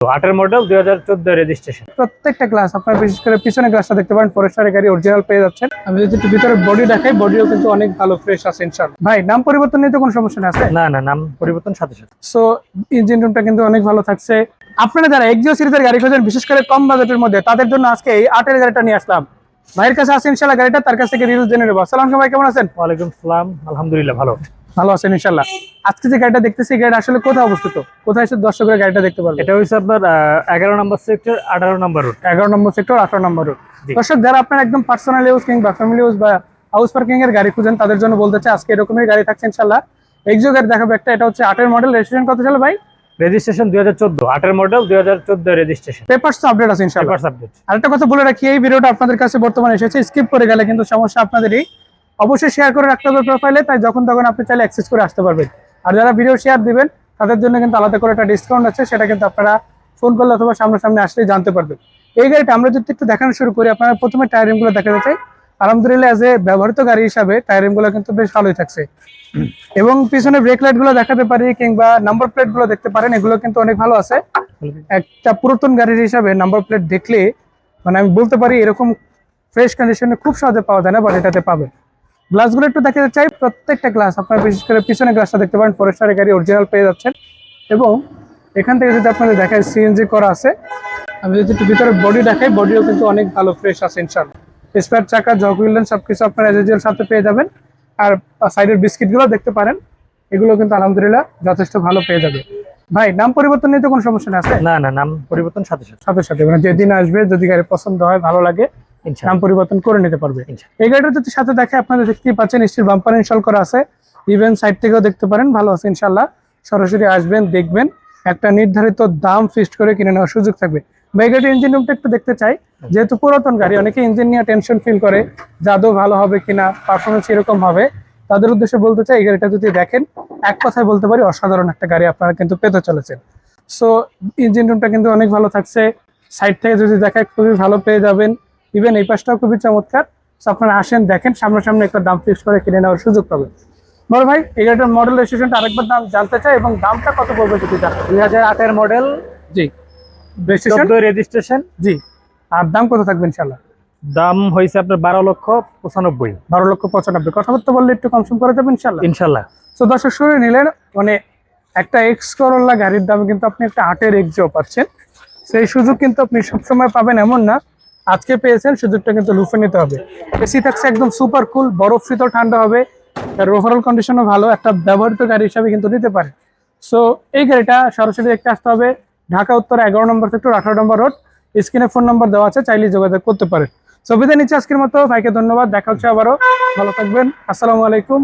আটের মডেল দুই হাজার চোদ্দ রেজিস্ট্রেশন প্রত্যেকটা গ্লাস আপনার বিশেষ করে পিছনে গ্লাসটা দেখতে পারেন ফরেস্টারের গাড়ি অরিজিনাল পেয়ে যাচ্ছেন। আমি যদি একটু ভিতরে বডি দেখাই বডিও কিন্তু অনেক ভালো ফ্রেশ আছে ইনশাল্লাহ ভাই নাম পরিবর্তন নিয়ে তো কোনো সমস্যা আছে? না না নাম পরিবর্তন সাথে সাথে। সো ইঞ্জিন রুমটা কিন্তু অনেক ভালো থাকছে। আপনারা যারা এক্সিও সিরিজের গাড়ি খোঁজেন বিশেষ করে কম বাজেটের মধ্যে তাদের জন্য আজকে এই আটের গাড়িটা নিয়ে আসলাম। ভাইয়ের কাছে আছে ইনশাল্লাহ গাড়িটা তার কাছ থেকে রিভিউ জেনে নেব। আসসালাম ভাই কেমন আছেন? ওয়ালাইকুম সালাম আলহামদুলিল্লাহ ভালো। ভালো আছেন ইনশাল্লাহ। আজকে যে গাড়িটা দেখতেছি গাড়িটা আসলে কোথায় অবস্থিত? কোথায় এসে দর্শকের গাড়িটা দেখতে পারবে? এটা হচ্ছে আপনার এগারো নম্বর সেক্টর আঠারো নম্বর রুট এগারো নম্বর সেক্টর আঠারো নম্বর রোড। দর্শক যারা আপনার একদম পার্সোনাল ইউজ কিংবা ফ্যামিলি ইউজ বা হাউস পার্কিং এর গাড়ি খুঁজেন তাদের জন্য বলতে চাই আজকে এরকমের গাড়ি থাকছে ইনশাল্লাহ। এক্সিও গাড়ি দেখাবো একটা এটা হচ্ছে আটের মডেল রেজিস্ট্রেশন কত সালে ভাই? রেজিস্ট্রেশন দুই হাজার চোদ্দ আটের মডেল দুই হাজার চোদ্দ রেজিস্ট্রেশন পেপারস তো আপডেট আছে ইনশাল্লাহ পেপার সাবজেক্ট আরেকটা কথা বলে রাখি এই ভিডিওটা আপনাদের কাছে বর্তমানে এসেছে স্কিপ করে গেলে কিন্তু সমস্যা আপনাদেরই। অবশ্যই শেয়ার করে রাখতে হবে প্রোফাইলে তাই যখন তখন আপনি চাইলে অ্যাক্সেস করে আসতে পারবেন। আর যারা ভিডিও শেয়ার দিবেন তাদের জন্য কিন্তু আলাদা করে একটা ডিসকাউন্ট আছে সেটা কিন্তু আপনারা ফোন করলে অথবা সামনাসামনি আসলেই জানতে পারবেন। এই গাড়িটা আমরা যদি একটু দেখানো শুরু করি আপনারা প্রথমে টায়ারিংগুলো দেখাতে চাই। আলহামদুলিল্লাহ এজ এ ব্যবহৃত গাড়ি হিসাবে টায়ারিংগুলো কিন্তু বেশ ভালোই থাকছে। এবং পিছনে ব্রেক লাইটগুলো দেখাতে পারি কিংবা নাম্বার প্লেটগুলো দেখতে পারেন, এগুলো কিন্তু অনেক ভালো আছে। একটা পুরাতন গাড়ির হিসাবে নাম্বার প্লেট দেখলে মানে আমি বলতে পারি এরকম ফ্রেশ কন্ডিশনে খুব সহজে পাওয়া যায় না বাট এটাতে পাবেন। গ্লাসগুলো একটু দেখাতে চাই, প্রত্যেকটা গ্লাস আপনার বিশেষ করে পিছনে গ্লাসটা দেখতে পারেন ফরেস্টারের গাড়ি অরিজিনাল পেয়ে যাচ্ছেন। এবং এখান থেকে যদি আপনাদের দেখায় সিএনজি করা আছে, আমি যদি একটু ভিতরে বডি দেখাই বডিও কিন্তু অনেক ভালো ফ্রেশ আছে ইনশাল্লাহ স্পেয়ার চাকা জগ হুইলেন সবকিছু আপনার এজেজিয়ার সাথে পেয়ে যাবেন। আর সাইডের বিস্কিটগুলো দেখতে পারেন। এগুলো কিন্তু আলহামদুলিল্লাহ যথেষ্ট ভালো পেয়ে যাবে। ভাই নাম পরিবর্তন নিয়ে তো কোনো সমস্যা আছে? না না নাম পরিবর্তন সাথে সাথে। সাথে সাথে মানে যেদিন আসবে যদি গাড়ি পছন্দ হয় ভালো লাগে নাম পরিবর্তন করে নিতে পারবে। ইনশাআল্লাহ। এই গাড়িটা যদি সাথে দেখে আপনারা দেখতেই পাচ্ছেন স্টিল বাম্পার ইনস্টল করা আছে। ইভেন সাইড থেকেও দেখতে পারেন ভালো আছে ইনশাল্লাহ সরাসরি আসবেন দেখবেন। একটা নির্ধারিত দাম ফিক্সড করে কিনে নেওয়ার সুযোগ থাকবে। বা এই গাড়ির ইঞ্জিন রুমটা একটু দেখতে চাই। যেহেতু পুরাতন গাড়ি অনেকে ইঞ্জিন নিয়ে টেনশন ফিল করে যে আদৌ ভালো হবে কিনা পারফরমেন্স এরকম হবে তাদের উদ্দেশ্যে বলতে চাই এই গাড়িটা যদি দেখেন এক কথায় বলতে পারি অসাধারণ একটা গাড়ি আপনারা কিন্তু পেতে চলেছেন। সো ইঞ্জিন রুমটা কিন্তু অনেক ভালো থাকছে। সাইড থেকে যদি দেখেন খুবই ভালো পেয়ে যাবেন। ইভেন এই পাশটাও খুবই চমৎকার। আপনারা আসেন দেখেন সামনাসামনি একটা দাম ফিক্স করে কিনে নেওয়ার সুযোগ পাবেন। বড় ভাই এই গাড়িটার মডেল রেজিস্ট্রেশনটা আরেকবার দাম জানতে চাই এবং দামটা কত পড়বে যদি জানেন। দুই হাজার আটের মডেল জি। রেজিস্ট্রেশন জি। আর দাম কত থাকবে ইনশাল্লাহ দাম হয়েছে আপনার বারো লক্ষ পঁচানব্বই। বারো লক্ষ পঁচানব্বই। কথাবার্তা বললে একটু কম সম করা যাবে ইনশাল্লাহ ইনশাল্লাহ তো দর্শক শুনে নিলেন মানে একটা এক্স করোলা গাড়ির দামে কিন্তু আপনি একটা আটের এক্সিও পাচ্ছেন। সেই সুযোগ কিন্তু আপনি সবসময় পাবেন এমন না। আজকে পেয়েছেন সুযোগটা কিন্তু লুফে নিতে হবে। এসি থাকছে একদম সুপার কুল বরফ শীতল ঠান্ডা হবে। তার ওভারঅল কন্ডিশনও ভালো একটা ব্যবহৃত গাড়ি হিসাবে কিন্তু নিতে পারে। সো এই গাড়িটা সরাসরি দেখতে আসতে হবে। ঢাকা, উত্তর এগারো নম্বর সেক্টর, আঠারো নম্বর রোড। স্ক্রিনে ফোন নম্বর দেওয়া আছে, চাইলে যোগাযোগ করতে পারে ছবিতে নিচ্ছে আজকের মতো। ভাইকে ধন্যবাদ। দেখা হচ্ছে আবারও। ভালো থাকবেন। আসসালামু আলাইকুম।